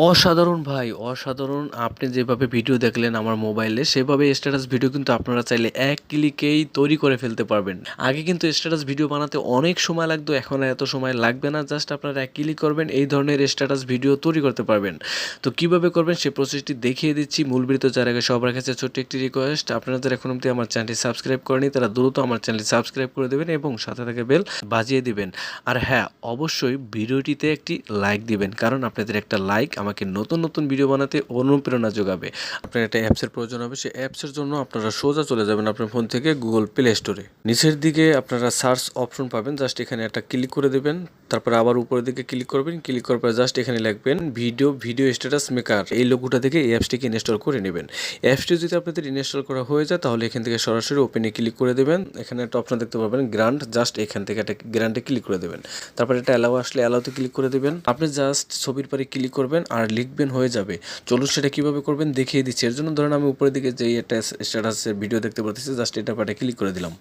অসাধারণ ভাই, অসাধারণ। আপনি যেভাবে ভিডিও দেখলেন আমার মোবাইলে সেভাবে স্ট্যাটাস ভিডিও কিন্তু আপনারা চাইলে এক ক্লিকেই তৈরি করে ফেলতে পারবেন। আগে কিন্তু স্ট্যাটাস ভিডিও বানাতে অনেক সময় লাগতো, এখন এত সময় লাগবে না। জাস্ট আপনারা এক ক্লিক করবেন, এই ধরনের স্ট্যাটাস ভিডিও তৈরি করতে পারবেন। তো কীভাবে করবেন সেই প্রসেসটি দেখিয়ে দিচ্ছি। মূল ভিডিও যার আগে সবার কাছে ছোট্ট একটি রিকোয়েস্ট আপনারা যারা এখন অব্দি আমার চ্যানেলটি সাবস্ক্রাইব করেনি তারা দ্রুত আমার চ্যানেলটি সাবস্ক্রাইব করে দেবেন এবং সাথে থাকে বেল বাজিয়ে দিবেন। আর হ্যাঁ অবশ্যই ভিডিওটিতে একটি লাইক দিবেন, কারণ আপনাদের একটা লাইক আমাকে নতুন নতুন ভিডিও বানাতে অনুপ্রেরণা যোগাবে। আপনার একটা অ্যাপসের প্রয়োজন হবে, সেই অ্যাপসের জন্য আপনারা সোজা চলে যাবেন আপনার ফোন থেকে গুগল প্লে স্টোরে নিচের দিকে আপনারা সার্চ অপশন পাবেন জাস্ট এখানে একটা ক্লিক করে দেবেন, তারপরে আবার উপরের দিকে ক্লিক করবেন ক্লিক করার পরে জাস্ট এখানে লিখবেন ভিডিও ভিডিও স্ট্যাটাস মেকার এই লোগোটা থেকে এই অ্যাপসটিকে ইনস্টল করে নেবেন। অ্যাপসটি যদি আপনাদের ইনস্টল করা হয়ে যায়, তাহলে এখান থেকে সরাসরি ওপেনে ক্লিক করে দেবেন। এখানে একটা অপশন দেখতে পাবেন গ্রান্ট জাস্ট এখান থেকে একটা গ্রান্টে ক্লিক করে দেবেন। তারপরে এটা অ্যালাউ আসলে অ্যালাউতে ক্লিক করে দেবেন। আপনি জাস্ট ছবির পরে ক্লিক করবেন আর লিখবেন হয়ে যাবে। চলুন সেটা কীভাবে করবেন দেখিয়ে দিচ্ছি। এর জন্য ধরেন আমি উপরের দিকে যে একটা স্ট্যাটাসের ভিডিও দেখতে পাচ্ছি জাস্ট এটা পাটে ক্লিক করে দিলাম।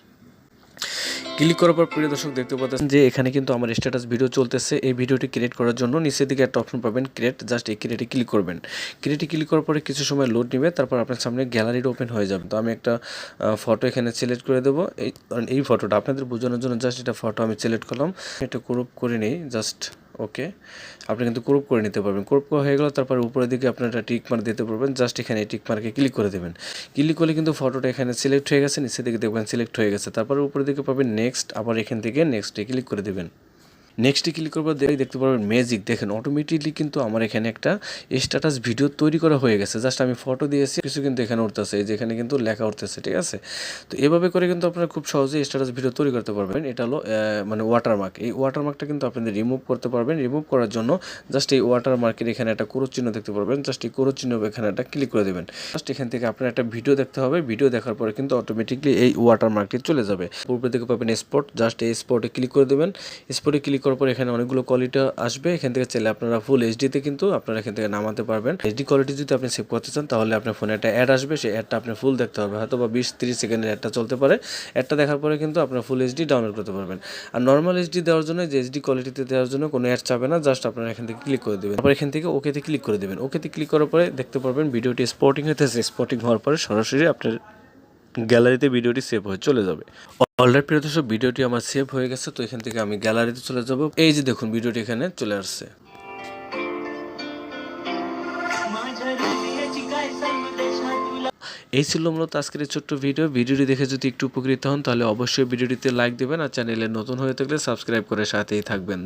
ক্লিক করার পর প্রিয় দর্শক দেখতে পাচ্ছেন যে এখানে কিন্তু আমার স্ট্যাটাস ভিডিও চলতেছে। এই ভিডিওটি ক্রিয়েট করার জন্য নিচের দিকে একটা অপশন পাবেন ক্রিয়েট জাস্ট এই ক্রিয়েটে ক্লিক করবেন। ক্রিয়েটে ক্লিক করার পরে কিছু সময় লোড নেবে, তারপর আপনার সামনে গ্যালারিটা ওপেন হয়ে যাবে। তো আমি একটা ফটো এখানে সিলেক্ট করে দেবো। এই এই ফটোটা আপনাদের বোঝানোর জন্য জাস্ট এটা ফটো আমি সিলেক্ট করলাম। এটা ক্রপ করে নিই জাস্ট ওকে? আপনি কিন্তু ক্রুপ করে নিতে পারবেন। ক্রুপ করা হয়ে গেল, তারপর উপরের দিকে আপনার একটা টিক মার্ক দিতে পারবেন। জাস্ট এখানে এই টিক মার্কে ক্লিক করে দেবেন। ক্লিক করলে কিন্তু ফটোটা এখানে সিলেক্ট হয়ে গেছে, নিচের দিকে দেখবেন সিলেক্ট হয়ে গেছে। তারপর উপরের দিকে পাবেন নেক্সট আবার এখান থেকে নেক্সটে ক্লিক করে দেবেন। নেক্সটে ক্লিক করবার দেখে দেখতে পারবেন ম্যাজিক দেখেন অটোমেটিকলি কিন্তু আমার এখানে একটা স্ট্যাটাস ভিডিও তৈরি করা হয়ে গেছে। জাস্ট আমি ফটো দিয়েছি, কিছু কিন্তু এখানে উঠতেছে, এই যে এখানে কিন্তু লেখা উঠতেছে, ঠিক আছে? তো এভাবে করে কিন্তু আপনারা খুব সহজেই স্ট্যাটাস ভিডিও তৈরি করতে পারবেন। এটা হলো মানে ওয়াটারমার্ক এই ওয়াটারমার্কটা কিন্তু আপনাদের রিমুভ করতে পারবেন। রিমুভ করার জন্য জাস্ট এই ওয়াটারমার্কের এখানে একটা ক্রোচ চিহ্ন দেখতে পারবেন। জাস্ট এই ক্রোচ চিহ্ন এখানে একটা ক্লিক করে দেবেন। জাস্ট এখান থেকে আপনার একটা ভিডিও দেখতে হবে। ভিডিও দেখার পরে কিন্তু অটোমেটিকলি এই ওয়াটারমার্কটি চলে যাবে। পূর্ব দিকে পাবেন স্পট জাস্ট এই স্পটে ক্লিক করে দেবেন। স্পটে ক্লিক করার পর এখানে অনেকগুলো কোয়ালিটি আসবে। এখান থেকে চাইলে আপনারা ফুল এইচডিতে কিন্তু আপনারা এখান থেকে নামাতে পারবেন। এইচডি কোয়ালিটি যদি আপনি সেভ করতে চান, তাহলে আপনার ফোনে একটা অ্যাড আসবে। সেই অ্যাডটা আপনি ফুল দেখতে হবে হয়তো বা বিশ তিরিশ সেকেন্ডের অ্যাডটা চলতে পারে। অ্যাডটা দেখার পরে কিন্তু আপনার ফুল এইচডি ডাউনলোড করতে পারবেন। আর নর্মাল এইচডি দেওয়ার জন্য, যে এইচডি কোয়ালিটিতে দেওয়ার জন্য কোনো অ্যাড চাবে না জাস্ট আপনারা এখান থেকে ক্লিক করে দেবেন। তারপর এখান থেকে ওকেতে ক্লিক করে দেবেন। ওকেতে ক্লিক করার পরে দেখতে পারবেন, ভিডিওটি স্পটিং হইতেছে। স্পটিং হওয়ার পরে সরাসরি আপনার গ্যালারিতে ভিডিওটি সেভ হয়ে চলে যাবে। অলরেডি প্রিয় দর্শক, ভিডিওটি আমার সেভ হয়ে গেছে, তো এখান থেকে আমি গ্যালারিতে চলে যাব। এই যে দেখুন, ভিডিওটি এখানে চলে আসছে। এই ছিল মূলত আজকের ছোট্ট ভিডিও। ভিডিওটি দেখে যদি একটু উপকৃত হন, তাহলে অবশ্যই ভিডিওটিতে লাইক দেবেন আর চ্যানেলে নতুন হয়ে থাকলে সাবস্ক্রাইব করে সাথেই থাকবেন।